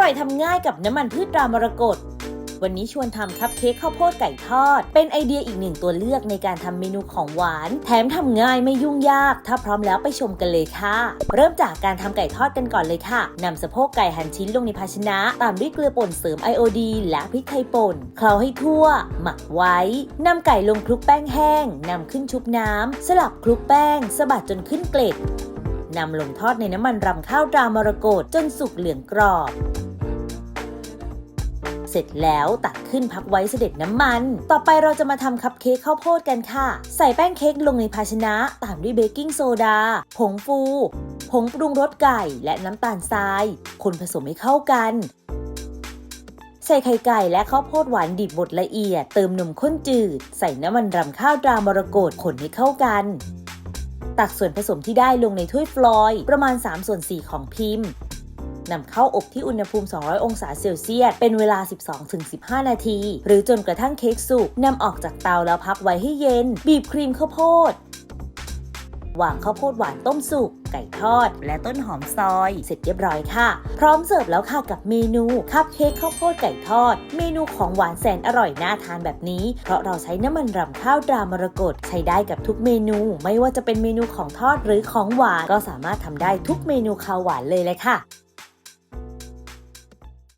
ร่อยทำง่ายกับน้ำมันพืชรามรกตวันนี้ชวนทำคัพเค้กข้าวโพดไก่ทอด เป็นไอเดียอีกหนึ่งตัวเลือกในการทำเมนูของหวาน แถมทำง่ายไม่ยุ่งยาก ถ้าพร้อมแล้วไปชมกันเลยค่ะ เริ่มจากการทำไก่ทอดกันก่อนเลยค่ะนำสะโพกไก่หั่นชิ้นลงในภาชนะ ตามด้วยเกลือป่นเสริมไอโอดีและพริกไทยป่น เคล้าให้ทั่ว หมักไว้นำไก่ลงคลุกแป้งแห้งนำขึ้นชุบน้ำสลับคลุกแป้งสะบัดจนขึ้นเกล็ด นำลงทอดในน้ำมันรำข้าวตรามรกตจนสุกเหลืองกรอบ เสร็จแล้วตักขึ้นพักไว้เสด็จน้ำมัน ต่อไปเราจะมาทำคัพเค้กข้าวโพดกันค่ะ ใส่แป้งเค้กลงในภาชนะ ตามด้วยเบกกิ้งโซดา ผงฟู ผงปรุงรสไก่และน้ำตาลทราย คนผสมให้เข้ากันใส่ไข่ไก่และข้าวโพดหวานดิบบดละเอียด เติมนมข้นจืด ใส่น้ำมันรำข้าวตรามรกตคนให้เข้ากัน ตักส่วนผสมที่ได้ลงในถ้วยฟลอยด์ประมาณ 3 ส่วน 4 ของพิมพ์นำเข้าอบที่อุณหภูมิ 200 องศาเซลเซียส เป็นเวลา 12-15 นาที หรือจนกระทั่งเค้กสุกนำออกจากเตาแล้วพักไว้ให้เย็น บีบครีมข้าวโพด วางข้าวโพดหวานต้มสุก ไก่ทอด และต้นหอมซอย เสร็จเรียบร้อยค่ะ พร้อมเสิร์ฟแล้วค่ะกับเมนูคัพเค้กข้าวโพดไก่ทอด เมนูของหวานแสนอร่อยน่าทานแบบนี้ เพราะเราใช้น้ำมันรำข้าวดรามรกตใช้ได้กับทุกเมนู ไม่ว่าจะเป็นเมนูของทอดหรือของหวานก็สามารถทำได้ทุกเมนูข้าวหวานเลยเลยค่ะ